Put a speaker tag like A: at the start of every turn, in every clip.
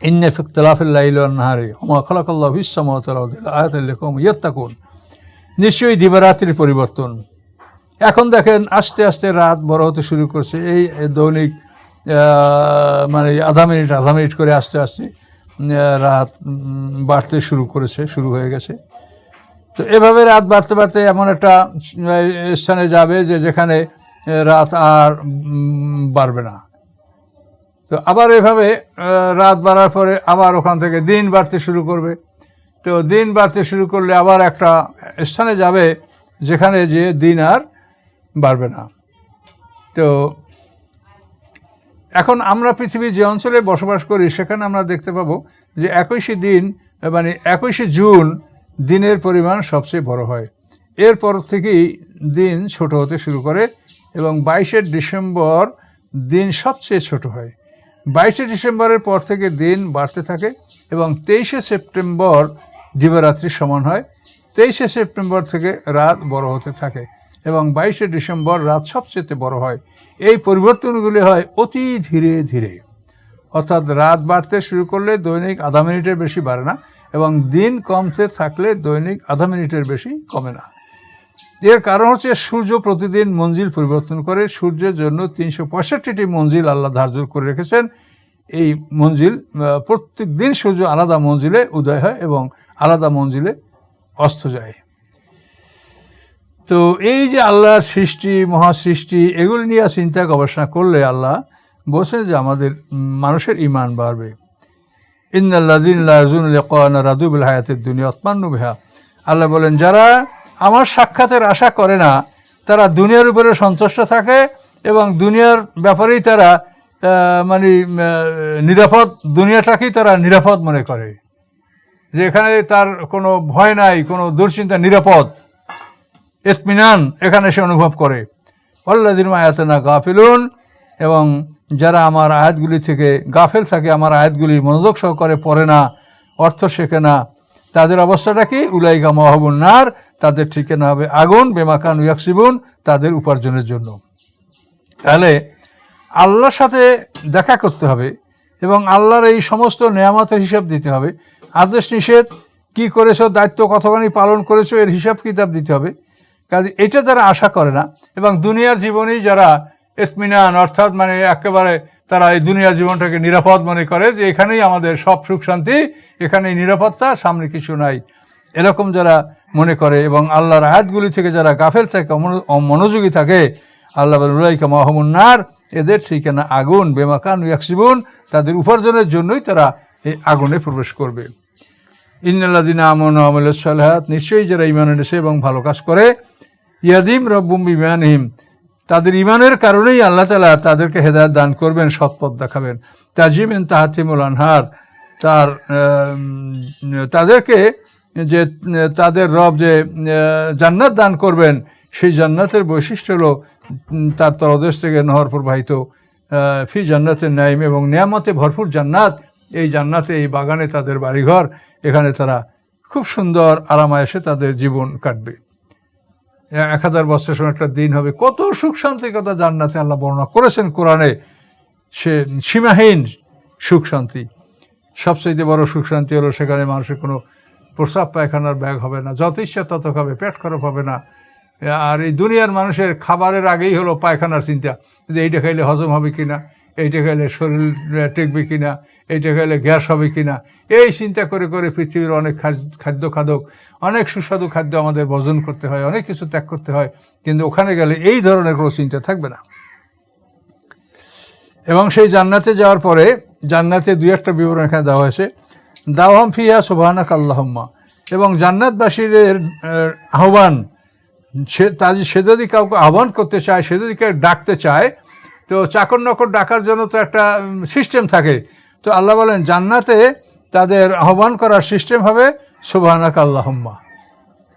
A: ইন্নে ফিকতলাফিল্লাহারি নিশ্চয়ই দিবারাত্রির পরিবর্তন। এখন দেখেন আস্তে আস্তে রাত বড় হতে শুরু করছে। এই দৈনিক মানে আধা মিনিট আধা মিনিট করে আস্তে আস্তে রাত বাড়তে শুরু করেছে, শুরু হয়ে গেছে। তো এভাবে রাত বাড়তে বাড়তে এমন একটা স্থানে যাবে যে যেখানে রাত আর বাড়বে না। তো আবার এভাবে রাত বাড়ার পরে আবার ওখান থেকে দিন বাড়তে শুরু করবে। তো দিন বাড়তে শুরু করলে আবার একটা স্থানে যাবে যেখানে যে দিন আর বাড়বে না। তো এখন আমরা পৃথিবীর যে অঞ্চলে বসবাস করি, সেখানে আমরা দেখতে পাবো যে একুশে দিন মানে একুশে জুন দিনের পরিমাণ সবচেয়ে বড় হয়। এরপর থেকেই দিন ছোট হতে শুরু করে এবং বাইশে ডিসেম্বর দিন সবচেয়ে ছোট হয়। বাইশে ডিসেম্বরের পর থেকে দিন বাড়তে থাকে এবং তেইশে সেপ্টেম্বর দিবারাত্রির সমান হয়। তেইশে সেপ্টেম্বর থেকে রাত বড় হতে থাকে এবং বাইশে ডিসেম্বর রাত সবচেয়ে বড় হয়। এই পরিবর্তনগুলি হয় অতি ধীরে ধীরে। অর্থাৎ রাত বাড়তে শুরু করলে দৈনিক আধা মিনিটের বেশি বাড়ে না এবং দিন কমতে থাকলে দৈনিক আধা মিনিটের বেশি কমে না। এর কারণ হচ্ছে সূর্য প্রতিদিন মঞ্জিল পরিবর্তন করে, সূর্যের জন্য তিনশো পঁয়ষট্টিটি মঞ্জিল আল্লাহ ধার্য করে রেখেছেন। এই মঞ্জিল প্রত্যেক দিন সূর্য আলাদা মঞ্জিলে উদয় হয় এবং আলাদা মঞ্জিলে অস্ত যায়। তো এই যে আল্লাহর সৃষ্টি, মহাসৃষ্টি, এগুলি নিয়ে চিন্তা গবেষণা করলে আল্লাহ বলছেন যে আমাদের মানুষের ইমান বাড়বে। ইন্দাল্লাজিন রাদুবুল হায়াতের দুনিয়া অত্মান্নু বেহা। আল্লাহ বলেন, যারা আমার সাক্ষাতের আশা করে না, তারা দুনিয়ার উপরে সন্তুষ্ট থাকে এবং দুনিয়ার ব্যাপারেই তারা মানে নিরাপদ, দুনিয়াটাকেই তারা নিরাপদ মনে করে। যে এখানে তার কোনো ভয় নাই, কোনো দুশ্চিন্তা, নিরাপদ। এতমিনান এখানে সে অনুভব করে। অল্লাদিন আয়াতনা গাফিলুন এবং যারা আমার আয়াতগুলি থেকে গাফেল থাকে, আমার আয়াতগুলি মনোযোগ সহকারে পড়ে না, অর্থ শেখে না, তাদের অবস্থাটা কি? উলাইকা মহাবুন্নার তাদের ঠিকানা হবে আগুন, বেমাকান, ইয়াকসিবুন তাদের উপার্জনের জন্য। তাহলে আল্লাহর সাথে দেখা করতে হবে এবং আল্লাহর এই সমস্ত নেয়ামতের হিসাব দিতে হবে। আদেশ নিষেধ, কী করেছ, দায়িত্ব কতখানি পালন করেছ, এর হিসাব কিতাব দিতে হবে। কাজে এটা যারা আশা করে না এবং দুনিয়ার জীবনেই যারা এতমিনান অর্থাৎ মানে একেবারে তারা এই দুনিয়ার জীবনটাকে নিরাপদ মনে করে যে এখানেই আমাদের সব সুখ শান্তি, এখানেই নিরাপত্তা, সামনে কিছু নাই। এরকম যারা মনে করে এবং আল্লাহর আয়াতগুলি থেকে যারা গাফেল থাকে অমনোযোগী থাকে, আল্লাহ উলাইকা মাহমুন্নার এদের ঠিকানা আগুন বেমাকান ইয়াকসিবুন, তাদের উপার্জনের জন্যই তারা এই আগুনে প্রবেশ করবে। ইন্নাল্লাদিনা আমন আমল সালাহাত, নিশ্চয়ই যারা ইমান এনেছে এবং ভালো কাজ করে, ইয়াদিম রব্বুম বিমানহিম, তাদের ইমানের কারণেই আল্লাহ তালা তাদেরকে হেদায়ত দান করবেন, সৎপথ দেখাবেন। তাজিম এন তাহাতিমুল আনহার, তার তাদেরকে যে তাদের রব যে জান্নাত দান করবেন, সেই জান্নাতের বৈশিষ্ট্য হলো তার তলদেশ থেকে নহর প্রবাহিত ফি জান্নাতের ন্যায়ম এবং নিয়ামতে ভরপুর জান্নাত। এই জান্নাতে, এই বাগানে তাদের বাড়িঘর, এখানে তারা খুব সুন্দর আরামায়েসে তাদের জীবন কাটবে। এক হাজার বছরের সময় একটা দিন হবে, কত সুখ শান্তির কথা জান্নাতে আল্লাহ বর্ণনা করেছেন কোরআনে। সে সীমাহীন সুখ শান্তি। সবচেয়ে বড় সুখ শান্তি হলো সেখানে মানুষের কোনো প্রস্রাব পায়খানার ব্যাগ হবে না যত ইচ্ছা তত খাবে পেট খারাপ হবে না। আর এই দুনিয়ার মানুষের খাবারের আগেই হলো পায়খানার চিন্তা, যে এইটা খাইলে হজম হবে কিনা, এইটা খাইলে শরীর টেকবে কিনা, এইটা খাইলে গ্যাস হবে কিনা। এই চিন্তা করে করে পৃথিবীর অনেক খাদ- খাদ্য খাদক অনেক সুস্বাদু খাদ্য আমাদের বর্জন করতে হয়, অনেক কিছু ত্যাগ করতে হয়, কিন্তু ওখানে গেলে এই ধরনের কোনো চিন্তা থাকবে না। এবং সেই জান্নাতে যাওয়ার পরে, জান্নাতে দুই একটা বিবরণ এখানে দেওয়া হয়েছে। দাওয়াম ফিয়া সোভানাক আল্লাহম্মা। এবং জান্নাতবাসীদের আহ্বান, সে তা সে যদি কাউকে আহ্বান করতে চায়, সে যদি কেউ ডাকতে চায়, তো চাকর নকর ডাকার জন্য তো একটা সিস্টেম থাকে। তো আল্লাহ বলেন, জান্নাতে তাদের আহ্বান করার সিস্টেম হবে সুবাহানাক আল্লাহম্মা।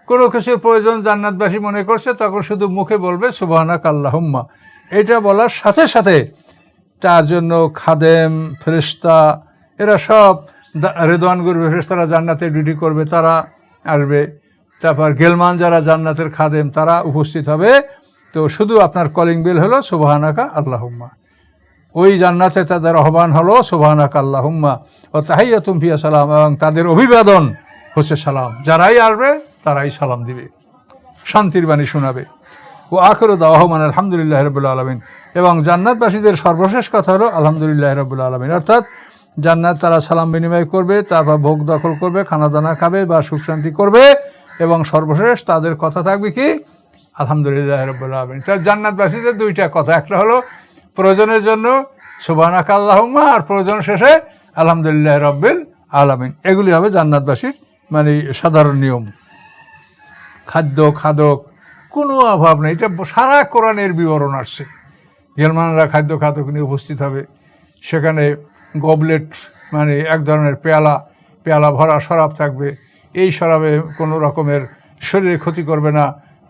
A: কোনো কিছুর প্রয়োজন জান্নাতবাসী মনে করছে, তখন শুধু মুখে বলবে সুবাহানাক আল্লাহম্মা। এটা বলার সাথে সাথে তার জন্য খাদেম ফেরিস্তা এরা সব রেদওয়ান করবে ফেরেস্তারা জান্নাতে ডিউটি করবে, তারা আসবে। তারপর গেলমান যারা জান্নাতের খাদেম, তারা উপস্থিত হবে। তো শুধু আপনার কলিং বেল হলো, সুবাহানাকা আল্লাহম্মা। ওই জান্নাতে তাদের আহ্বান হলো সোভানাক আল্লাহুম্মা ও তাহাইয়া তুমফিয়া সালাম, এবং তাদের অভিবাদন হচ্ছে সালাম। যারাই আসবে, তারাই সালাম দিবে, শান্তির বাণী শোনাবে। ও আখর দাহমান আলহামদুলিল্লাহ রবুল্লা আলমিন। এবং জান্নাতবাসীদের সর্বশেষ কথা হলো, আলহামদুলিল্লাহ রবুল্লা আলমিন। অর্থাৎ জান্নাত তারা সালাম বিনিময় করবে, তারপর ভোগ দখল করবে খানা দানা খাবে বা সুখ শান্তি করবে এবং সর্বশেষ তাদের কথা থাকবে কি? আলহামদুলিল্লাহ আলমিন। তার জান্নাতবাসীদের দুইটা কথা। একটা হলো প্রয়োজনের জন্য সুবানাক আল্লাহম্মা, আর প্রয়োজন শেষে আলহামদুলিল্লাহ রব্বিল আলমিন। এগুলি হবে জান্নাতবাসীর মানে সাধারণ নিয়ম। খাদ্য, খাদক, কোনো অভাব নেই। এটা সারা কোরআনের বিবরণ আসছে। মুসলমানরা খাদ্য, খাদক নিয়ে উপস্থিত হবে। সেখানে গবলেট মানে এক ধরনের পেয়ালা পেয়ালা ভরা শরাব থাকবে। এই শরাবে কোনো রকমের শরীরে ক্ষতি করবে না।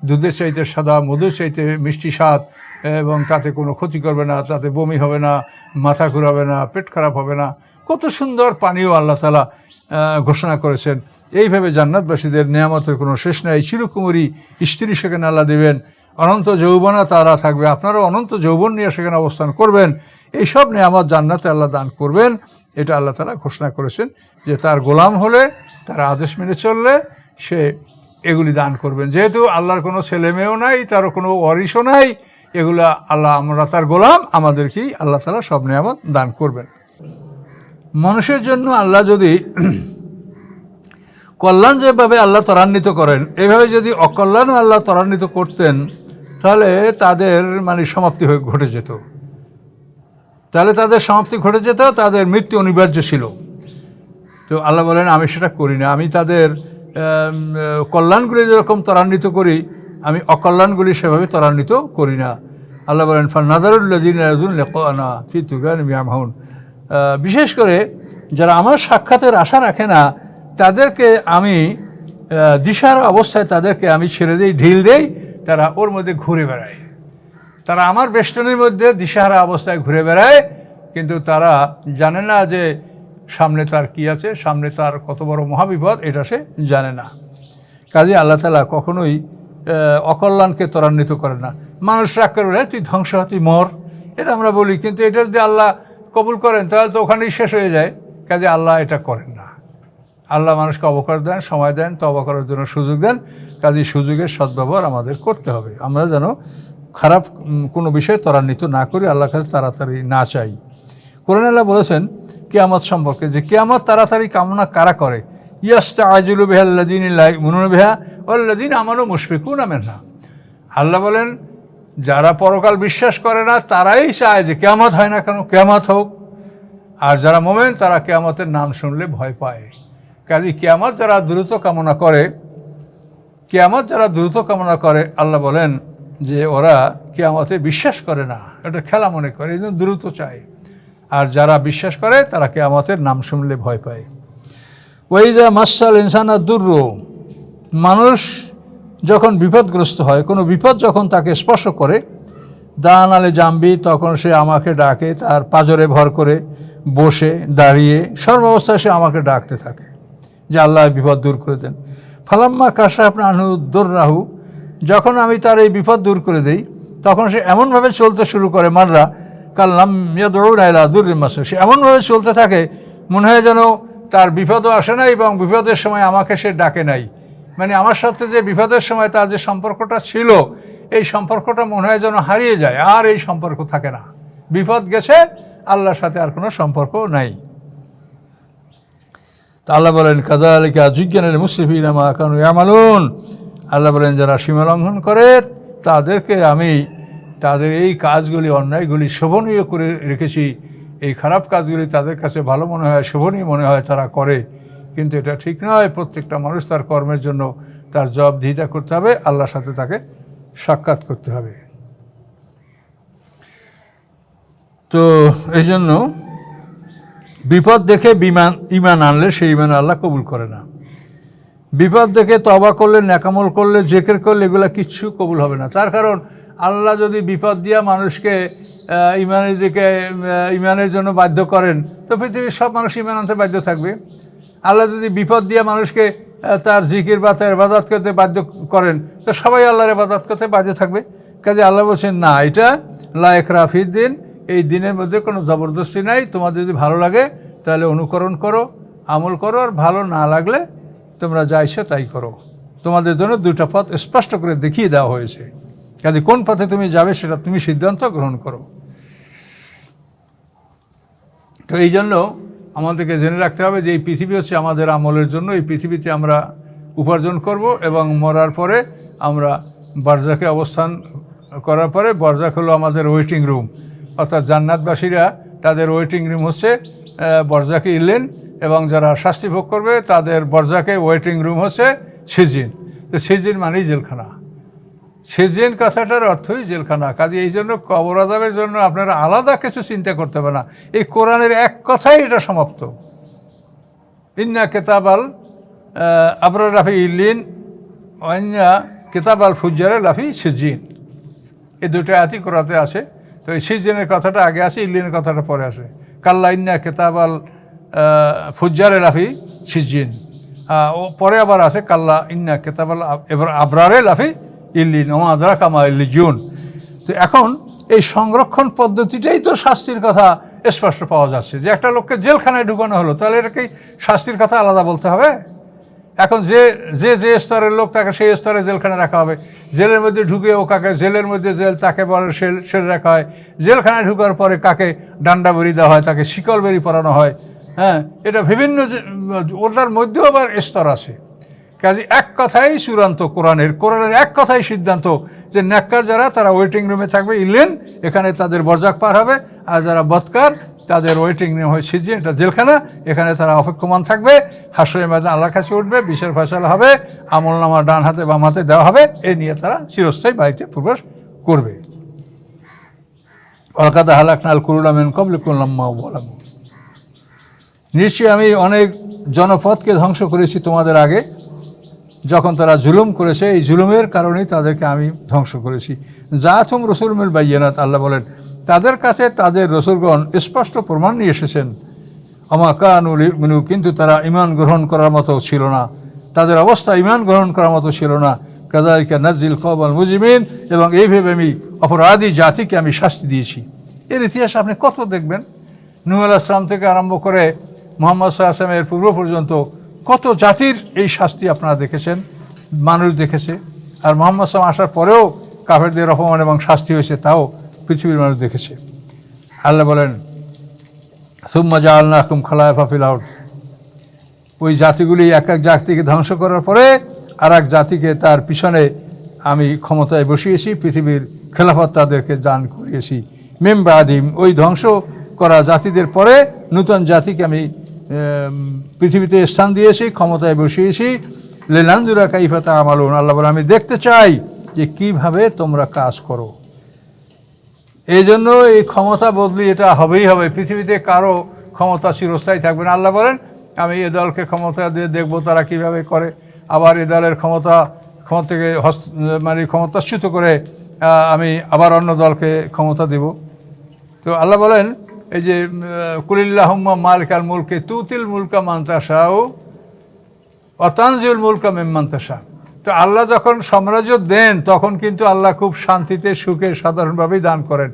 A: দুধের চাইতে সাদা, মধুর চাইতে মিষ্টি স্বাদ, এবং তাতে কোনো ক্ষতি করবে না, তাতে বমি হবে না, মাথা ঘুরাবে না, পেট খারাপ হবে না। কত সুন্দর পানীয় আল্লাহ তালা ঘোষণা করেছেন। এইভাবে জান্নাতবাসীদের নিয়ামতের কোনো শেষ নাই। চিরকুমারী স্ত্রী সেখানে আল্লাহ দেবেন। অনন্ত যৌবনা তারা থাকবে। আপনারাও অনন্ত যৌবন নিয়ে সেখানে অবস্থান করবেন। এইসব নিয়ামত জান্নাতে আল্লাহ দান করবেন। এটা আল্লাহ তালা ঘোষণা করেছেন যে তার গোলাম হলে, তার আদেশ মেনে চললে সে এগুলি দান করবেন। যেহেতু আল্লাহর কোনো ছেলে মেয়েও নাই তার কোনো ওয়ারিশও নাই, এগুলো আল্লাহ, আমরা তার গোলাম, আমাদেরকেই আল্লাহ তালা সব নিয়ামত দান করবেন। মানুষের জন্য আল্লাহ যদি কল্যাণ যেভাবে আল্লাহ ত্বরান্বিত করেন, এভাবে যদি অকল্যাণও আল্লাহ ত্বরান্বিত করতেন, তাহলে তাদের মানে সমাপ্তি হয়ে ঘটে যেত। তাহলে তাদের সমাপ্তি ঘটে যেত, তাদের মৃত্যু অনিবার্য ছিল। তো আল্লাহ বলেন, আমি সেটা করি না। আমি তাদের কল্যাণগুলি যেরকম ত্বরান্বিত করি, আমি অকল্যাণগুলি সেভাবে ত্বরান্বিত করি না। আল্লাহ বলেন ফার নাজারুল্লাদিন না ফি তুগান মিয়ামাহুন বিশেষ করে যারা আমার সাক্ষাতের আশা রাখে না, তাদেরকে আমি দিশার অবস্থায় তাদেরকে আমি ছেড়ে দিই, ঢিল দেই, তারা ওর মধ্যে ঘুরে বেড়ায়। তারা আমার বেষ্টনীর মধ্যে দিশাহারা অবস্থায় ঘুরে বেড়ায় কিন্তু তারা জানে না যে সামনে তার কি আছে সামনে তার কত বড় মহাবিপদ এটা সে জানে না। কাজে আল্লাহ তালা কখনোই অকল্যাণকে ত্বরান্বিত করে না। মানুষ রাগ করে "এই তুই ধ্বংস হ, তুই মর। এটা আমরা বলি কিন্তু এটা যদি আল্লাহ কবুল করেন তাহলে তো ওখানেই শেষ হয়ে যায়। কাজে আল্লাহ এটা করেন না। আল্লাহ মানুষকে অবকাশ দেন সময় দেন তবা করার জন্য সুযোগ দেন। কাজে সুযোগের সদ্ব্যবহার আমাদের করতে হবে। আমরা যেন খারাপ কোনো বিষয় ত্বরান্বিত না করি আল্লাহর কাছে তাড়াতাড়ি না চাই। কোরআন আল্লাহ বলেছেন, কেয়ামত সম্পর্কে, যে কেয়ামত তাড়াতাড়ি কামনা কারা করে? ইয়াস্তা আজুল বেহাল্লাদিন মুনুন বেহা ওল্লাদিন আমারও মুশফিকুন আমের না আল্লাহ বলেন, যারা পরকাল বিশ্বাস করে না, তারাই চায় যে কেয়ামত হয় না কেন, কেয়ামত হোক। আর যারা মোমেন, তারা কেয়ামতের নাম শুনলে ভয় পায়। কাজে কেয়ামত যারা দ্রুত কামনা করে, কেয়ামত যারা দ্রুত কামনা করে, আল্লাহ বলেন যে ওরা কে কেয়ামতে বিশ্বাস করে না। এটা খেলা মনে করে, এই দ্রুত চায়। আর যারা বিশ্বাস করে, তারা কে কেয়ামতের নাম শুনলে ভয় পায়। ওই যা মাসাল ইনসানা দুর্র, মানুষ যখন বিপদগ্রস্ত হয়, কোনো বিপদ যখন তাকে স্পর্শ করে, দান আলে জাম্বি, তখন সে আমাকে ডাকে, তার পাজরে ভর করে বসে, দাঁড়িয়ে সর্বাবস্থায় সে আমাকে ডাকতে থাকে, যে আল্লাহ বিপদ দূর করে দেন। ফালাম্মা কাশা আপনার আনুদ্দর রাহু যখন আমি তার এই বিপদ দূর করে দেই, তখন সে এমনভাবে চলতে শুরু করে মাররা কাল্লাম মিয়া দৌড় আইলা দূর মাসে সে এমনভাবে চলতে থাকে, মনে হয় যেন তার বিপদও আসে নাই এবং বিপদের সময় আমাকে সে ডাকে নাই। মানে আমার সাথে যে বিপদের সময় তার যে সম্পর্কটা ছিল, এই সম্পর্কটা মনে হয় যেন হারিয়ে যায়, আর এই সম্পর্ক থাকে না। বিপদ গেছে, আল্লাহর সাথে আর কোনো সম্পর্ক নাই। তা আল্লাহ বলেন কাজা আলিকা জিজ্ঞানের মুসলিফিন আমা কানু ইয়ামালুন। আল্লাহ বলেন, যারা সীমা লঙ্ঘন করে, তাদেরকে আমি তাদের এই কাজগুলি, অন্যায়গুলি শোভনীয় করে রেখেছি। এই খারাপ কাজগুলি তাদের কাছে ভালো মনে হয়, শোভনীয় মনে হয় তারা করে। কিন্তু এটা ঠিক নয়, প্রত্যেকটা মানুষ তার কর্মের জন্য তার জবাবদিহিতা করতে হবে, আল্লাহর সাথে তাকে সাক্ষাৎ করতে হবে। তো এই জন্য বিপদ দেখে বিমান, ইমান আনলে সেই ইমান আল্লাহ কবুল করে না। বিপদ দেখে তবা করলে, ন্যাকামল করলে, জেকের করলে এগুলো কিচ্ছু কবুল হবে না। তার কারণ, আল্লাহ যদি বিপদ দিয়া মানুষকে ইমানের দিকে ইমানের জন্য বাধ্য করেন, তো পৃথিবীর সব মানুষ ইমান আনতে বাধ্য থাকবে। আল্লাহ যদি বিপদ দিয়া মানুষকে তার জিকির বা তার এবাদত করতে বাধ্য করেন, তো সবাই আল্লাহর এবাদত করতে বাধ্য থাকবে। কাজে আল্লাহ বলছেন, না, এটা লায়ক দিন এই দিনের মধ্যে কোনো জবরদস্তি নাই। তোমাদের যদি ভালো লাগে, তাহলে অনুকরণ করো, আমল করো, আর ভালো না লাগলে তোমরা যা ইচ্ছে তাই করো। তোমাদের জন্য দুটা পথ স্পষ্ট করে দেখিয়ে দেওয়া হয়েছে। কাজে কোন পথে তুমি যাবে সেটা তুমি সিদ্ধান্ত গ্রহণ করো। তো এই জন্য আমাদেরকে জেনে রাখতে হবে যে এই পৃথিবী হচ্ছে আমাদের আমলের জন্য। এই পৃথিবীতে আমরা উপার্জন করব এবং মরার পরে আমরা বারজাকে অবস্থান করার পরে বরজাক হলো আমাদের ওয়েটিং রুম অর্থাৎ জান্নাতবাসীরা তাদের ওয়েটিং রুম হচ্ছে বরজাকে ইলেন এবং যারা শাস্তি ভোগ করবে, তাদের বরজাকে ওয়েটিং রুম হচ্ছে সিজিন। তো সিজিন মানেই জেলখানা। সেজেন কথাটার অর্থই জেলখানা। কাজে এই জন্য কবর আজাবের জন্য আপনারা আলাদা কিছু চিন্তা করতে হবে না। এই কোরআনের এক কথাই এটা সমাপ্ত। ইন্না কেতাবাল আবরার রাফি ইলিন অন্যা কেতাব আল ফুজ্জারে লাফি সিজিন। এই দুটো আয়াতই কোরআতে আছে। তো এই সিজিনের কথাটা আগে আসে ইলিনের কথাটা পরে আসে কাল্লা ইন্না কেতাব আল ফুজ্জারে লাফি সিজিন ও পরে আবার আছে, কাল্লা ইন্না কেতাব আল আব- এবার আবরারে লাফি ইল্লিন ওমা আদরা কামা ইল্লিজুন তো এখন এই সংরক্ষণ পদ্ধতিটাই তো শাস্তির কথা স্পষ্ট পাওয়া যাচ্ছে, যে একটা লোককে জেলখানায় ঢুকানো হলো, তাহলে এটা কি শাস্তির কথা আলাদা বলতে হবে? এখন যে যে যে স্তরের লোক তাকে সেই স্তরে জেলখানে রাখা হবে। জেলের মধ্যে ঢুকে ও কাকে জেলের মধ্যে জেল, তাকে বলে সেল সেল রাখা হয়। জেলখানায় ঢুকার পরে কাকে ডান্ডা বেরি দেওয়া হয়, তাকে শিকল বেরি পরানো হয়। হ্যাঁ এটা বিভিন্ন ওটার মধ্যেও আবার স্তর আছে। কাজে এক কথাই চূড়ান্ত কোরআনের কোরআনের এক কথাই সিদ্ধান্ত যে ন্যাক্কার যারা, তারা ওয়েটিং রুমে থাকবে, ইলেন এখানে তাদের বরজাক পার হবে, আর যারা বৎকার, তাদের ওয়েটিং রুম হয় সিজিন এটা জেলখানা, এখানে তারা অপেক্ষমান থাকবে হাসরে ময়দান আল্লাহর কাছে উঠবে বিশের ফয়সালা হবে, আমল নামা ডান হাতে বাম হাতে দেওয়া হবে, এ নিয়ে তারা চিরস্থায়ী বাড়িতে প্রবেশ করবে। অলকাদা হালাক নাল কুরুলামেন কবলি করলাম মা বলাম নিশ্চয়ই আমি অনেক জনপদকে ধ্বংস করেছি তোমাদের আগে। যখন তারা জুলুম করেছে, এই জুলুমের কারণেই তাদেরকে আমি ধ্বংস করেছি। যা তুম রসুলমের বাইয়ানাত আল্লাহ বলেন, তাদের কাছে তাদের রসুলগণ স্পষ্ট প্রমাণ নিয়ে এসেছেন। আমা কানুল মিনু কিন্তু তারা ইমান গ্রহণ করার মতো ছিল না। তাদের অবস্থা ইমান গ্রহণ করার মতো ছিল না। কাজারিকা নাজিল কবল মুজিমিন এবং এইভাবে আমি অপরাধী জাতিকে আমি শাস্তি দিয়েছি। এর ইতিহাস আপনি কত দেখবেন? নুহ আসলাম থেকে আরম্ভ করে মোহাম্মদ সাল্লামের পূর্ব পর্যন্ত কত জাতির এই শাস্তি আপনারা দেখেছেন, মানুষ দেখেছে, আর মোহাম্মদ সাল্লাম আসার পরেও কাফেরদের অপমান এবং শাস্তি হয়েছে তাও পৃথিবীর মানুষ দেখেছে। আল্লাহ বলেন, সুম্মা জা আল্লাহ কুম খালায় ফাফিল আউট ওই জাতিগুলি এক এক জাতিকে ধ্বংস করার পরে আর এক জাতিকে তার পিছনে আমি ক্ষমতায় বসিয়েছি, পৃথিবীর খেলাফত তাদেরকে দান করিয়েছি। মেম্বা আদিম ওই ধ্বংস করা জাতিদের পরে নূতন জাতিকে আমি পৃথিবীতে স্থান দিয়েছি, ক্ষমতায় বসিয়েছি। লেনান্দুরা কাইফাতা আমালুন। আল্লাহ বলে, আমি দেখতে চাই যে কীভাবে তোমরা কাজ করো। এই জন্য এই ক্ষমতা বদলি এটা হবেই হবে। পৃথিবীতে কারও ক্ষমতা চিরস্থায়ী থাকবে না। আল্লাহ বলেন, আমি এ দলকে ক্ষমতা দিয়ে দেখব তারা কীভাবে করে। আবার এ দলের ক্ষমতা ক্ষমতা থেকে হস্ত মানে ক্ষমতাচ্যুত করে আমি আবার অন্য দলকে ক্ষমতা দেব। তো আল্লাহ বলেন এই যে কুলিল্লাহম্মা মালিকাল মুলকে তুতিল মুলকা মান্তাসাও অতানজিউল মুলকা মেম্মান্তাসা তো আল্লাহ যখন সাম্রাজ্য দেন, তখন কিন্তু আল্লাহ খুব শান্তিতে, সুখে, সাধারণভাবেই দান করেন।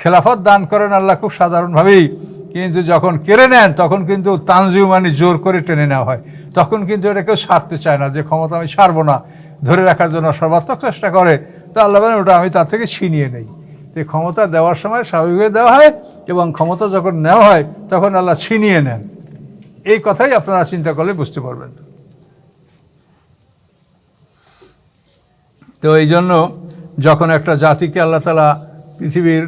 A: খেলাফত দান করেন আল্লাহ খুব সাধারণভাবেই। কিন্তু যখন কেড়ে নেন, তখন কিন্তু তানজিউ মানে জোর করে টেনে নেওয়া হয়। তখন কিন্তু এটা কেউ সারতে চায় না যে, ক্ষমতা আমি সারবো না, ধরে রাখার জন্য সর্বাত্মক চেষ্টা করে। তো আল্লাহ ওটা আমি তার থেকে ছিনিয়ে নেই। তো ক্ষমতা দেওয়ার সময় স্বাভাবিকভাবে দেওয়া হয় এবং ক্ষমতা যখন নেওয়া হয়, তখন আল্লাহ ছিনিয়ে নেন। এই কথাই আপনারা চিন্তা করলে বুঝতে পারবেন। তো এই জন্য যখন একটা জাতিকে আল্লাহ তালা পৃথিবীর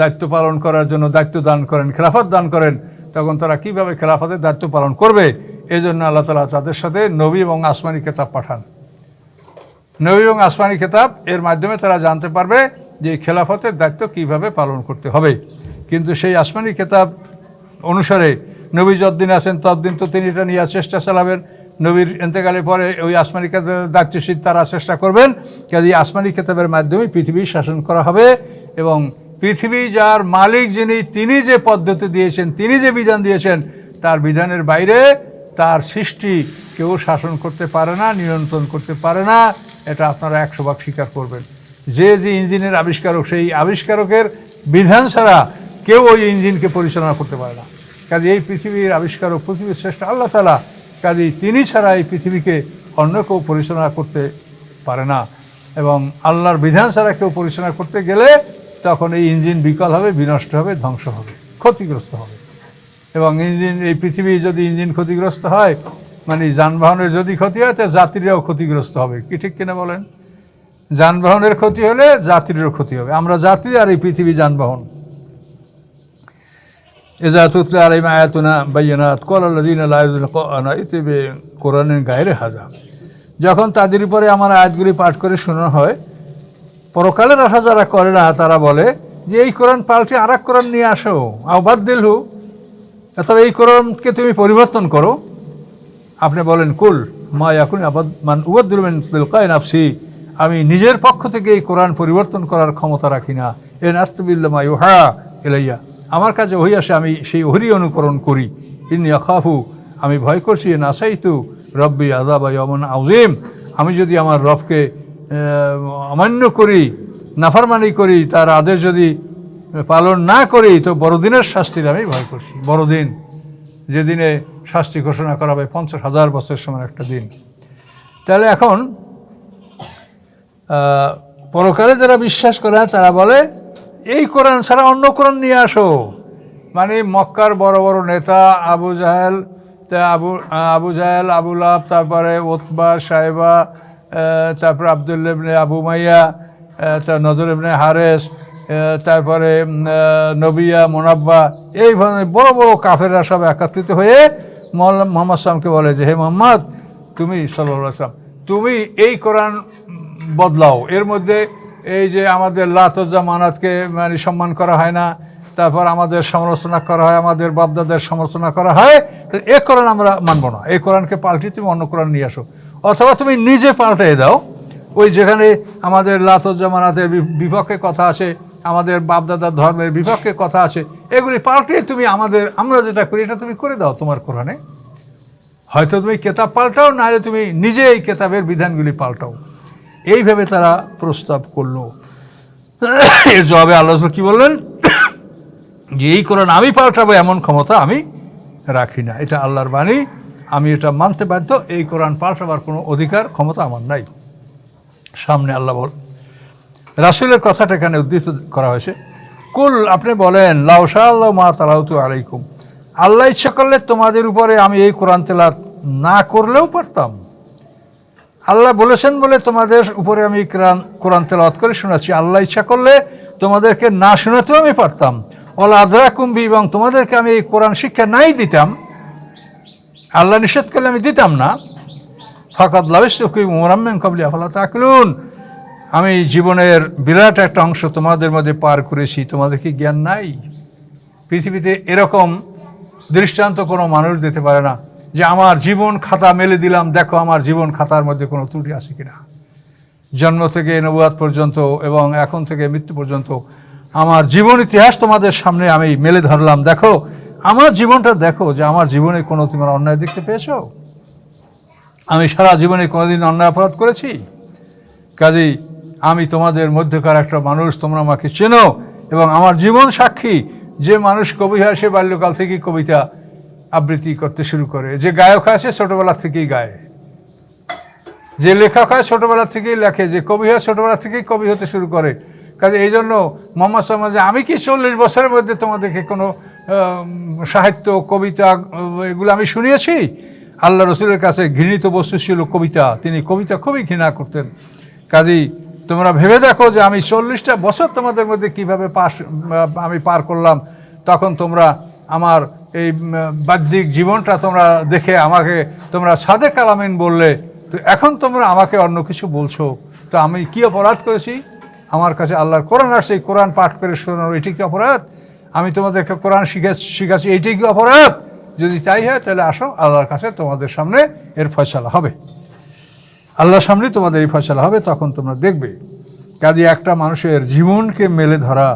A: দায়িত্ব পালন করার জন্য দায়িত্ব দান করেন, খেলাফত দান করেন, তখন তারা কীভাবে খেলাফতের দায়িত্ব পালন করবে? এই জন্য আল্লাহ তালা তাদের সাথে নবী এবং আসমানি খেতাব পাঠান। নবী এবং আসমানি খেতাব এর মাধ্যমে তারা জানতে পারবে যে খেলাফতের দায়িত্ব কীভাবে পালন করতে হবে। কিন্তু সেই আসমানি খেতাব অনুসারে নবী যতদিন আছেন ততদিন তো তিনি এটা নিয়ে চেষ্টা চালাবেন। নবীর এতেকালের পরে ওই আসমানি খেতাবের দায়িত্বশীল তারা চেষ্টা করবেন। কাজে আসমানি খেতাবের মাধ্যমে পৃথিবী শাসন করা হবে এবং পৃথিবী যার মালিক যিনি, তিনি যে পদ্ধতি দিয়েছেন, তিনি যে বিধান দিয়েছেন, তার বিধানের বাইরে তার সৃষ্টি কেউ শাসন করতে পারে না, নিয়ন্ত্রণ করতে পারে না। এটা আপনারা একশো ভাগ স্বীকার করবেন। যে যে ইঞ্জিনের আবিষ্কারক, সেই আবিষ্কারকের বিধান ছাড়া কেউ ওই ইঞ্জিনকে পরিচালনা করতে পারে না। কাজে এই পৃথিবীর আবিষ্কারক পৃথিবীর শ্রেষ্ঠ, আল্লাহ তালা কাজে তিনি ছাড়া এই পৃথিবীকে অন্য কেউ পরিচালনা করতে পারে না। এবং আল্লাহর বিধান ছাড়া কেউ পরিচালনা করতে গেলে তখন এই ইঞ্জিন বিকল হবে, বিনষ্ট হবে, ধ্বংস হবে, ক্ষতিগ্রস্ত হবে। এবং ইঞ্জিন, এই পৃথিবী যদি ইঞ্জিন ক্ষতিগ্রস্ত হয় মানে যানবাহনের যদি ক্ষতি হয়, তো যাত্রীরাও ক্ষতিগ্রস্ত হবে। কি ঠিক কিনা বলেন? যানবাহনের ক্ষতি হলে যাত্রীরও ক্ষতি হবে। আমরা যাত্রী আর এই পৃথিবী যানবাহন। হাজা যখন তাদের উপরে আমার আয়াতগুলি পাঠ করে শোনানো হয়, পরকালের আশা যারা করে না, তারা বলে যে, এই কোরআন পাল্টে আর এক কোরআন নিয়ে আসো। আহ্বাদ দিলহু। অথবা এই কোরআনকে তুমি পরিবর্তন করো। আপনি বলেন, কুল মা এখন আবাদ, মান উবাদ্দুলমেন দিলকায় নাফসি। আমি নিজের পক্ষ থেকে এই কোরআন পরিবর্তন করার ক্ষমতা রাখি না। এ নাস্তবিল্লামা ইউহা এলাইয়া আমার কাছে ওই আসে, আমি সেই ওহরি অনুকরণ করি। ইনি আখাহু আমি ভয় করছি এ নাসাইতু রব্বি আদাবা ইয়মন আউজিম আমি যদি আমার রবকে অমান্য করি, নাফারমানি করি, তার আদেশ যদি পালন না করি, তো বড়দিনের শাস্তির আমি ভয় করছি। বড়দিন, যেদিনে শাস্তি ঘোষণা করা হবে পঞ্চাশ হাজার বছরের সময় একটা দিন। তাহলে এখন পরকালে যারা বিশ্বাস করে তারা বলে এই কোরআন ছাড়া অন্য কোরআন নিয়ে আসো। মানে মক্কার বড় বড় নেতা আবু জাহেল আবু আবু জাহেল আবুল আব তারপরে ওতবা সাহেবা তারপরে আবদুল্লেবনে আবু মাইয়া আহ, তা নজর ইবনে হারেস তারপরে নবিয়া মোনাব্বা এই ধরনের বড় বড় কাফেররা সব একত্রিত হয়ে মোহাম্মদ সালামকে বলে যে হে মোহাম্মদ তুমি সাল্লাম তুমি এই কোরআন বদলাও। এর মধ্যে এই যে আমাদের লাতজ্জা মানাতকে মানে সম্মান করা হয় না, তারপর আমাদের সমালোচনা করা হয়, আমাদের বাপদাদের সমালোচনা করা হয় এ কোরআন আমরা মানবো না। এই কোরআনকে পাল্টে তুমি অন্য কোরআন নিয়ে আসো। অথবা তুমি নিজে পাল্টে দাও। ওই যেখানে আমাদের লাতজ্জামানাতের বিপক্ষে কথা আছে, আমাদের বাপদাদার ধর্মের বিপক্ষে কথা আছে, এগুলি পাল্টে তুমি আমাদের, আমরা যেটা করি, এটা তুমি করে দাও তোমার কোরআনে। হয়তো তুমি কেতাব পাল্টাও, নাহলে তুমি নিজে এই কেতাবের বিধানগুলি পাল্টাও। এইভাবে তারা প্রস্তাব করল। এর জবাবে আল্লাহ কি বললেন? যে এই কোরআন আমি পাল্টাবো, এমন ক্ষমতা আমি রাখি না। এটা আল্লাহর বাণী। আমি এটা মানতে বাধ্য। এই কোরআন পাল্টাবার কোনো অধিকার, ক্ষমতা আমার নাই। সামনে আল্লাহ বল রাসুলের কথাটা এখানে উদ্দেশ্য করা হয়েছে। কুল, আপনি বলেন লাউসা আল্লাহ মা তালাউতু আলাইকুম। আল্লাহ ইচ্ছা করলে তোমাদের উপরে আমি এই কোরআন তেলাত না করলেও পারতাম। আল্লাহ বলেছেন বলে তোমাদের উপরে আমি কোরআন কোরআন তেলাওয়াত করে শোনাচ্ছি। আল্লাহ ইচ্ছা করলে তোমাদেরকে না শোনাতেও আমি পারতাম। ওলা আদরা কুম্বি এবং তোমাদেরকে আমি এই কোরআন শিক্ষা নাই দিতাম। আল্লাহ নিষেধ করলে আমি দিতাম না। ফাকাত লাভিসুকি কবলি আফলা তাকলুন আমি জীবনের বিরাট একটা অংশ তোমাদের মধ্যে পার করেছি তোমাদের কি জ্ঞান নাই। পৃথিবীতে এরকম দৃষ্টান্ত কোনো মানুষ দিতে পারে না। যে আমার জীবন খাতা মেলে দিলাম, দেখো আমার জীবন খাতার মধ্যে কোনো ত্রুটি আছে কিনা। জন্ম থেকে নবুয়াদ পর্যন্ত এবং এখন থেকে মৃত্যু পর্যন্ত আমার জীবন ইতিহাস তোমাদের সামনে আমি মেলে ধরলাম। দেখো, আমার জীবনটা দেখো যে আমার জীবনে কোনো তোমার অন্যায় দেখতে পেয়েছ? আমি সারা জীবনে কোনোদিন অন্যায় অপরাধ করেছি? কাজেই আমি তোমাদের মধ্যকার একটা মানুষ, তোমরা আমাকে চেনো এবং আমার জীবন সাক্ষী যে মানুষ কবি হয়, সে বাল্যকাল থেকেই কবিতা আবৃত্তি করতে শুরু করে। যে গায়ক হয় সে ছোটোবেলা থেকেই গায়। যে লেখক হয় ছোটোবেলা থেকেই লেখে। যে কবি হয় ছোটোবেলা থেকেই কবি হতে শুরু করে। কাজে এই জন্য মোহাম্মদ সমাজে আমি কি চল্লিশ বছরের মধ্যে তোমাদেরকে কোনো সাহিত্য, কবিতা এগুলো আমি শুনিয়েছি? আল্লাহ রসুলের কাছে ঘৃণিত বস্তু ছিল কবিতা। তিনি কবিতা খুবই ঘৃণা করতেন। কাজেই তোমরা ভেবে দেখো যে আমি চল্লিশটা বছর তোমাদের মধ্যে কীভাবে পাশ আমি পার করলাম। তখন তোমরা আমার এই বাহ্যিক জীবনটা তোমরা দেখে আমাকে, তোমরা সাদে কালামিন বললে, তো এখন তোমরা আমাকে অন্য কিছু বলছো। তো আমি কি অপরাধ করেছি? আমার কাছে আল্লাহর কোরআন আসছে, এই কোরআন পাঠ করে শোনানো, এটি কি অপরাধ? আমি তোমাদেরকে কোরআন শিখে, শিখাচ্ছি, এটি কি অপরাধ? যদি তাই হয়, তাহলে আসো, আল্লাহর কাছে তোমাদের সামনে এর ফয়সালা হবে। আল্লাহর সামনে তোমাদের এই ফয়সালা হবে, তখন তোমরা দেখবে। কাজে একটা মানুষের জীবনকে মেলে ধরা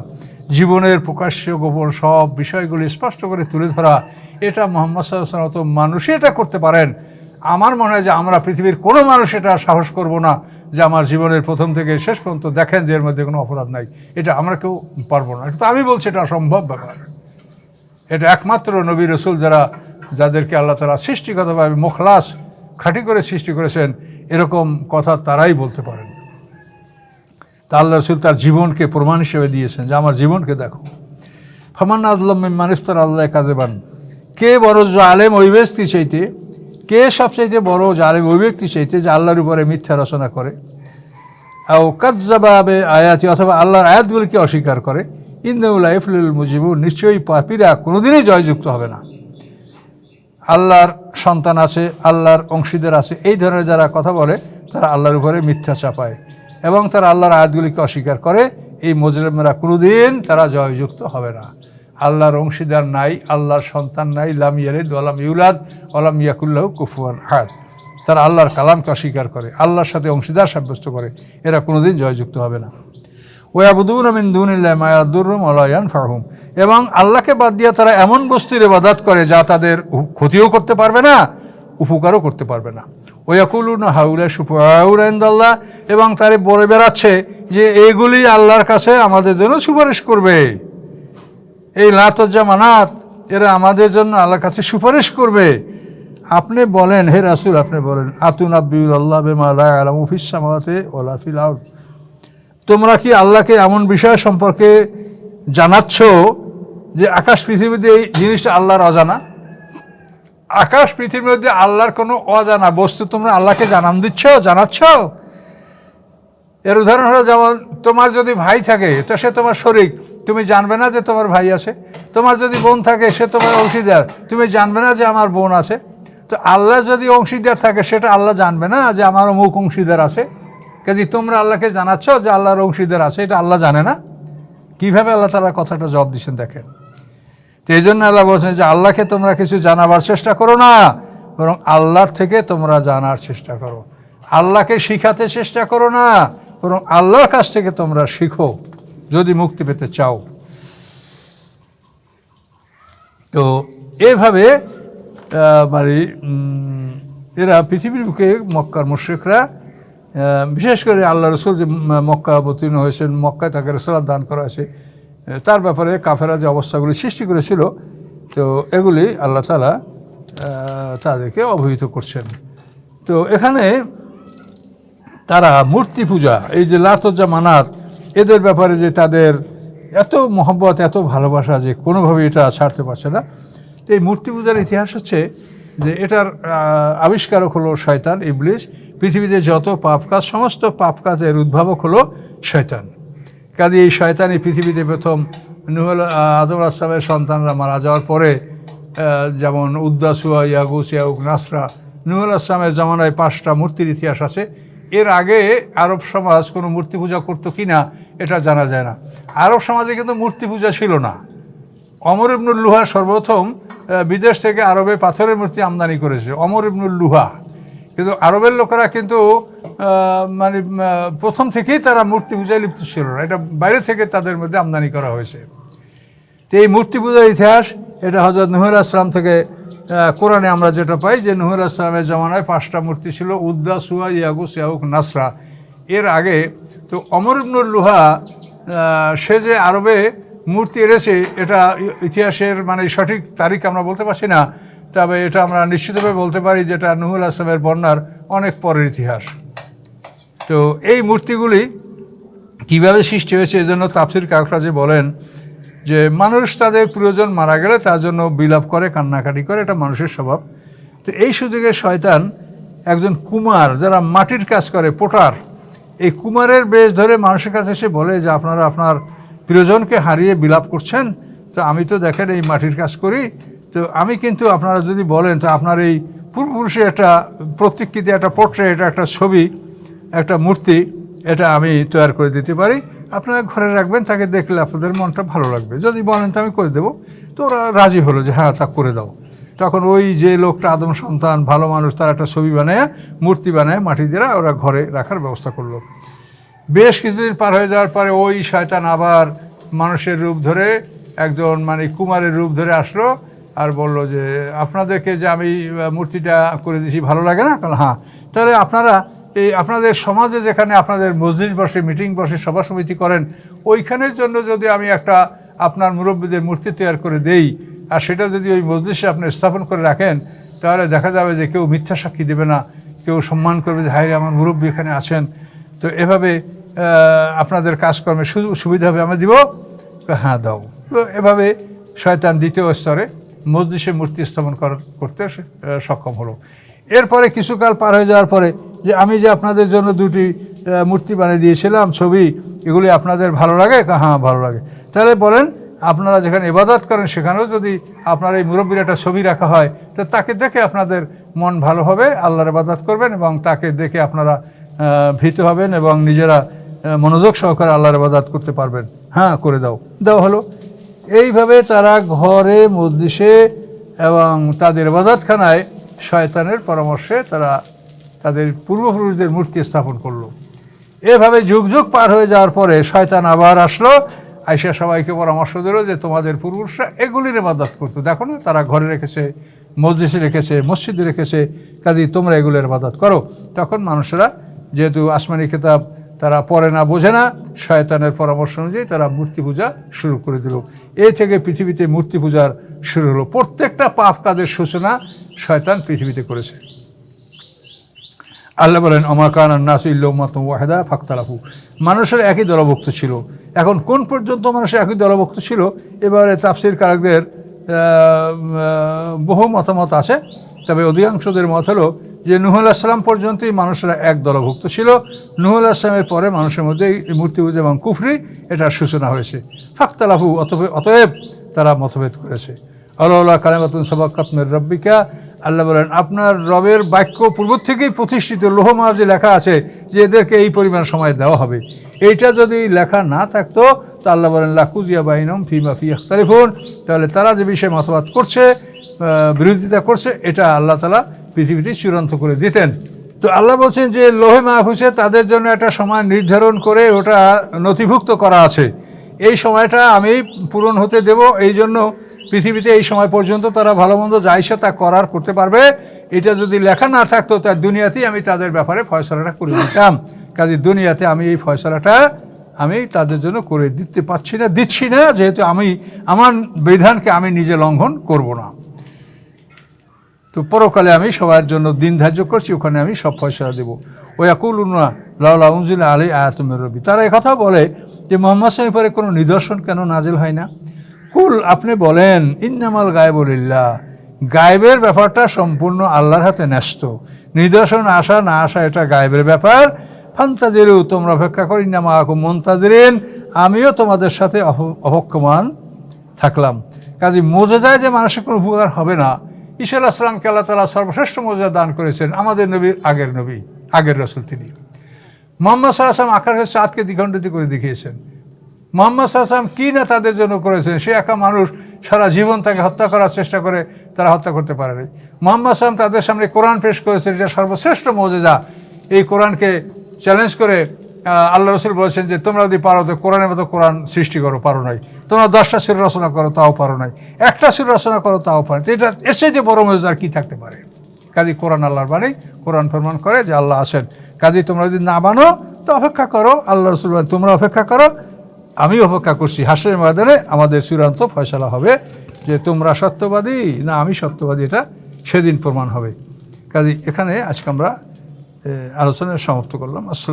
A: জীবনের প্রকাশ্য গোপন সব বিষয়গুলি স্পষ্ট করে তুলে ধরা, এটা মোহাম্মদ সাল্লাহ তো মানুষই এটা করতে পারেন। আমার মনে হয় যে আমরা পৃথিবীর কোনো মানুষ এটা সাহস করব না যে আমার জীবনের প্রথম থেকে শেষ পর্যন্ত দেখেন যে এর মধ্যে কোনো অপরাধ নাই। এটা আমরা কেউ পারব না। এটা তো আমি বলছি, এটা অসম্ভব ব্যাপার। এটা একমাত্র নবী রসুল যারা, যাদেরকে আল্লাহ তারা সৃষ্টিগতভাবে মোখলাস খাঁটি করে সৃষ্টি করেছেন, এরকম কথা তারাই বলতে পারেন। তা আল্লাহ রসুল তার জীবনকে প্রমাণ হিসেবে দিয়েছেন যে আমার জীবনকে দেখো। ফমান আজলম মানিস্তর আল্লাহ কাজেবান কে বড় জালেম ওই ব্যক্তি চাইতে, কে সবচাইতে বড় জালেম ওই ব্যক্তি চাইতে যে আল্লাহর উপরে মিথ্যা রচনা করে? আও কাজাবে আয়াতি অথবা আল্লাহর আয়াতগুলিকে অস্বীকার করে। ইফলুল মুজিবু নিশ্চয়ই পাপিরা কোনোদিনই জয়যুক্ত হবে না। আল্লাহর সন্তান আছে, আল্লাহর অংশীদার আছে, এই ধরনের যারা কথা বলে, তারা আল্লাহর উপরে মিথ্যা চাপায়। এবং তারা আল্লাহর আয়াতগুলিকে অস্বীকার করে, এই মজরেমেরা কোনোদিন তারা জয়যুক্ত হবে না। আল্লাহর অংশীদার নাই, আল্লাহর সন্তান নাই, লাম ইয়ালিদ ওলাম ইউলাদ ওলাম ইয়াকুল্লাহ কুফুয়ান হাত তারা আল্লাহর কালামকে অস্বীকার করে, আল্লাহর সাথে অংশীদার সাব্যস্ত করে, এরা কোনোদিন জয়যুক্ত হবে না। ওয়াবুদুন আমিন দুনিল্লাহ মায়াদুরুম আলায়ান ফাহুম এবং আল্লাহকে বাদ দিয়ে তারা এমন বস্তুর ইবাদত করে যা তাদের ক্ষতিও করতে পারবে না উপকারও করতে পারবে না। ওয়াকুলুন হাউলা সুপাউরাইন্দাল্লাহ এবং তারে বলে বেড়াচ্ছে যে এইগুলি আল্লাহর কাছে আমাদের জন্য সুপারিশ করবে। এই লাতজ্জা মানাত এরা আমাদের জন্য আল্লাহর কাছে সুপারিশ করবে। আপনি বলেন, হে রাসুল, আপনি বলেন আতুন আব্বিউল আল্লাহ বেমা আলাম উফিসামাতে ওলা ফিল আউট তোমরা কি আল্লাহকে এমন বিষয় সম্পর্কে জানাচ্ছ যে আকাশ পৃথিবীতে এই জিনিসটা আল্লাহর অজানা? আকাশ, পৃথিবীর মধ্যে আল্লাহর কোনো অজানা বস্তু তোমরা আল্লাহকে জানান দিচ্ছ, জানাচ্ছ? এর উদাহরণ হলো যেমন, তোমার যদি ভাই থাকে, তো সে তোমার শরিক। তুমি জানবে না যে তোমার ভাই আছে। তোমার যদি বোন থাকে, সে তোমার অংশীদার। তুমি জানবে না যে আমার বোন আছে। তো আল্লাহ যদি অংশীদার থাকে, সেটা আল্লাহ জানবে না যে আমার অমুক অংশীদার আছে। কাজে তোমরা আল্লাহকে জানাচ্ছ যে আল্লাহর অংশীদার আছে, এটা আল্লাহ জানে না। কীভাবে আল্লাহ তালা কথাটা জবাব দিচ্ছেন দেখেন। তো এই জন্য আল্লাহ বলছেন যে আল্লাহকে তোমরা কিছু জানাবার চেষ্টা করো না বরং আল্লাহর থেকে তোমরা জানার চেষ্টা করো। আল্লাহকে শিখাতে চেষ্টা করো না বরং আল্লাহর কাছ থেকে তোমরা শিখো যদি মুক্তি পেতে চাও। তো এইভাবে আহ, মানে এরা পৃথিবীর বুকে মক্কার মুশ্রিকরা বিশেষ করে আল্লাহ রসুল যে মক্কা অবতীর্ণ হয়েছেন মক্কায় তাকে রসুলার দান করা হয়েছে। তার ব্যাপারে কাফেরা যে অবস্থাগুলি সৃষ্টি করেছিল, তো এগুলি আল্লাহ তালা তাদেরকে অবহিত করছেন। তো এখানে তারা মূর্তি পূজা, এই যে লাতজ্জা মানাত, এদের ব্যাপারে যে তাদের এত মহব্বত, এত ভালোবাসা যে কোনোভাবে এটা ছাড়তে পারছে না। তো এই মূর্তি পূজার ইতিহাস হচ্ছে যে এটার আবিষ্কারক হলো শয়তান ইবলিশ পৃথিবীতে যত পাপ কাজ, সমস্ত পাপ কাজের উদ্ভাবক হলো শয়তান। কাজে এই শয়তানি পৃথিবীতে প্রথম নুহল আদম আসলামের সন্তানরা মারা যাওয়ার পরে যেমন উদ্দাসুয়া ইয়াগুস, ইয়াউক, নাসরা নুহুল আসলামের জমানায় পাঁচটা মূর্তির ইতিহাস আছে। এর আগে আরব সমাজ কোনো মূর্তি পূজা করতো কি না, এটা জানা যায় না। আরব সমাজে কিন্তু মূর্তি পূজা ছিল না। অমর ইবনুল লুহা সর্বপ্রথম বিদেশ থেকে আরবে পাথরের মূর্তি আমদানি করেছে। অমর ইবনুল লুহা। কিন্তু আরবের লোকেরা কিন্তু মানে প্রথম থেকেই তারা মূর্তি পূজায় লিপ্ত ছিল না। এটা বাইরে থেকে তাদের মধ্যে আমদানি করা হয়েছে। তো এই মূর্তি পূজার ইতিহাস, এটা হজরত নুহুল আসলাম থেকে কোরআনে আমরা যেটা পাই যে নুহুল আসলামের জমানায় পাঁচটা মূর্তি ছিল, উদ্দা, সুয়া, ইয়াগুস, ইয়াউক, নাসরা। এর আগে তো অমর ইবনুল লুহা সে যে আরবে মূর্তি এনেছে, এটা ইতিহাসের মানে সঠিক তারিখ আমরা বলতে পারছি না তবে এটা আমরা নিশ্চিতভাবে বলতে পারি যেটা নুহুল আসলামের বন্যার অনেক পরের ইতিহাস। তো এই মূর্তিগুলি কীভাবে সৃষ্টি হয়েছে এজন্য তাফসির কাকরাজি বলেন যে মানুষ তাদের প্রিয়জন মারা গেলে তার জন্য বিলাপ করে, কান্নাকাটি করে, এটা মানুষের স্বভাব। তো এই সুযোগে শয়তান একজন কুমার, যারা মাটির কাজ করে, পোটার, এই কুমারের বেশ ধরে মানুষের কাছে এসে বলে যে, আপনারা আপনার প্রিয়জনকে হারিয়ে বিলাপ করছেন, তো আমি তো দেখেন এই মাটির কাজ করি তো আমি কিন্তু আপনারা যদি বলেন, তো আপনার এই পূর্বপুরুষের একটা প্রতিকৃতি একটা পোর্ট্রেট একটা ছবি, একটা মূর্তি, এটা আমি তৈরি করে দিতে পারি। আপনারা ঘরে রাখবেন, তাকে দেখলে আপনাদের মনটা ভালো লাগবে। যদি বলেন, তো আমি করে দেবো। তো ওরা রাজি হলো যে হ্যাঁ তা করে দাও। তখন ওই যে লোকটা, আদম সন্তান, ভালো মানুষ, তার একটা ছবি বানায়, মূর্তি বানায় মাটি দিয়ে ওরা ঘরে রাখার ব্যবস্থা করল। বেশ কিছুদিন পার হয়ে যাওয়ার পরে ওই শয়তান আবার মানুষের রূপ ধরে, একজন মানে কুমারের রূপ ধরে আসলো। আর বলল যে, আপনাদেরকে যে আমি মূর্তিটা করে দিয়েছি, ভালো লাগে না? হ্যাঁ। তাহলে আপনারা এই, আপনাদের সমাজে যেখানে আপনাদের মসজিদ বসে, মিটিং বসে, সভা সমিতি করেন, ওইখানের জন্য যদি আমি একটা আপনার মুরব্বীদের মূর্তি তৈরি করে দেই, আর সেটা যদি ওই মসজিদে আপনি স্থাপন করে রাখেন, তাহলে দেখা যাবে যে কেউ মিথ্যা সাক্ষী দেবে না, কেউ সম্মান করবে যে হাই আমার মুরব্বী এখানে আছেন। তো এভাবে আপনাদের কাজকর্মে সুবিধা হবে আমি দিব। হ্যাঁ দাও। তো এভাবে শয়তান দ্বিতীয় স্তরে মসজিষে মূর্তি স্থাপন করতে সক্ষম হলো। এরপরে কিছুকাল পার হয়ে যাওয়ার পরে যে আমি যে আপনাদের জন্য দুটি মূর্তি বানিয়ে দিয়েছিলাম, ছবি, এগুলি আপনাদের ভালো লাগে? হ্যাঁ ভালো লাগে। তাহলে বলেন, আপনারা যেখানে ইবাদত করেন, সেখানেও যদি আপনার এই মুরব্বীর একটা ছবি রাখা হয়, তো তাকে দেখে আপনাদের মন ভালো হবে, আল্লাহর ইবাদত করবেন এবং তাকে দেখে আপনারা ভীত হবেন এবং নিজেরা মনোযোগ সহকারে আল্লাহর ইবাদত করতে পারবেন। হ্যাঁ করে দাও। দেওয়া হলো। এইভাবে তারা ঘরে মসজিষে এবং তাদের ইবাদতখানায় শয়তানের পরামর্শে তারা তাদের পূর্বপুরুষদের মূর্তি স্থাপন করল। এভাবে যুগ যুগ পার হয়ে যাওয়ার পরে শয়তান আবার আসলো, আইসা সবাইকে পরামর্শ দিল যে তোমাদের পূর্বপুরুষরা এগুলির ইবাদত করতো। দেখো না, তারা ঘরে রেখেছে মসজিদে রেখেছে মসজিদে রেখেছে, কাজেই তোমরা এগুলোর ইবাদত করো। তখন মানুষেরা যেহেতু আসমানি কিতাব তারা পড়ে না, বোঝে না, শয়তানের পরামর্শ অনুযায়ী তারা মূর্তি পূজা শুরু করে দিল। এ থেকে পৃথিবীতে মূর্তি পূজার শুরু হলো। প্রত্যেকটা পাপ কাজের সূচনা শয়তান পৃথিবীতে করেছে। আল্লাহ বলেন অমাকান নাসিল্লাহমত ওয়াহেদা ফাক্তালাফু মানুষের একই দলভুক্ত ছিল। এখন কোন পর্যন্ত মানুষের একই দলভুক্ত ছিল? এবারে তাফসির কারকদের বহু মতামত আছে। তবে অধিকাংশদের মত হলো যে নুহুল আসলাম পর্যন্তই মানুষেরা এক দলভুক্ত ছিল। নুহুল আসলামের পরে মানুষের মধ্যে এই মূর্তি পূজা এবং কুফরি এটার সূচনা হয়েছে। ফাক্তালাফু অতএব তারা মতভেদ করেছে। আল্লাহ কালামাতুন সবাকাতমের রব্বিকা, আল্লাহ বলেন, আপনার রবের বাক্য পূর্ব থেকেই প্রতিষ্ঠিত লোহমার যে লেখা আছে, যে এদেরকে এই পরিমাণ সময় দেওয়া হবে। এইটা যদি লেখা না থাকতো, তা আল্লাহ বলেন, লাকুজিয়া বাইনম ফিমা ফি আখতারিফুন তাহলে তারা যে বিষয়ে মতবাদ করছে বিরোধিতা করছে, এটা আল্লাহ তালা পৃথিবীতে চূড়ান্ত করে দিতেন। তো আল্লাহ বলছেন যে, লোহে মাহফুসে তাদের জন্য একটা সময় নির্ধারণ করে ওটা নথিভুক্ত করা আছে। এই সময়টা আমি পূরণ হতে দেব, এই জন্য পৃথিবীতে এই সময় পর্যন্ত তারা ভালো মন্দ যা ইচ্ছা তা করার করতে পারবে। এটা যদি লেখা না থাকতো তার দুনিয়াতেই আমি তাদের ব্যাপারে ফয়সলাটা করে দিতাম। কাজে দুনিয়াতে আমি এই ফয়সলাটা আমি তাদের জন্য করে দিতে পারছি না, দিচ্ছি না, যেহেতু আমি, আমার বিধানকে আমি নিজে লঙ্ঘন করব না। তো পরকালে আমি সবার জন্য দিন ধার্য করছি, ওখানে আমি সব ফয়সলা দেবো। ওই আকুল উন্না লাউলা উনজিল আলী আয়াতুমের রবি তারা কথা বলে যে মোহাম্মদ সাহেবের পরে কোনো নিদর্শন কেন নাজিল হয় না? কুল, আপনি বলেন, ইন্নামাল গায়েবুলিল্লাহ গায়েবের ব্যাপারটা সম্পূর্ণ আল্লাহর হাতে ন্যস্ত। নিদর্শন আসা না আসা এটা গায়েবের ব্যাপার। ফান্তাদেরও তোমরা অপেক্ষা করি, ইন্নামা আকুম মন্তাজরিন। আমিও তোমাদের সাথে অপ- অপক্ষমান থাকলাম। কাজে মজে যায় যে মানুষের কোনো উপকার হবে না। ঈশ্বর আসলামকে আল্লাহ তালা সর্বশ্রেষ্ঠ মর্যাদা দান করেছেন, আমাদের নবীর আগের নবী, আগের রসুল তিনি। মোহাম্মদ সাল্লাহাম আকাশের চাঁদকে দ্বিখণ্ডিত করে দেখিয়েছেন। মোহাম্মদ সাল্লাহাম কী না তাদের জন্য করেছেন? সে একা মানুষ সারা জীবন তাকে হত্যা করার চেষ্টা করে তারা হত্যা করতে পারেনি মোহাম্মদ সাল্লাম তাদের সামনে কোরআন পেশ করেছেন এটা সর্বশ্রেষ্ঠ মজেজা এই কোরআনকে চ্যালেঞ্জ করে আল্লাহ রসুল বলেছেন যে, তোমরা যদি পারো তো কোরআনের মতো কোরআন সৃষ্টি করো, পারো নাই। তোমরা দশটা সুর রচনা করো, তাও পারো নাই। একটা সুর রচনা করো, তাও পারো এটা এসে যে বড় মজার কী থাকতে পারে? কাজী কোরআন আল্লাহর বাণী, কোরআন প্রমাণ করে যে আল্লাহ আসেন কাজী তোমরা যদি না মানো, তো অপেক্ষা করো, আল্লাহ রসুল তোমরা অপেক্ষা করো আমি অপেক্ষা করছি। হাসের ময়দানে আমাদের চূড়ান্ত ফয়সলা হবে যে, তোমরা সত্যবাদী না আমি সত্যবাদী? এটা সেদিন প্রমাণ হবে। কাজী, এখানে আজকে আমরা আলোচনা সমাপ্ত করলাম। আসসালাম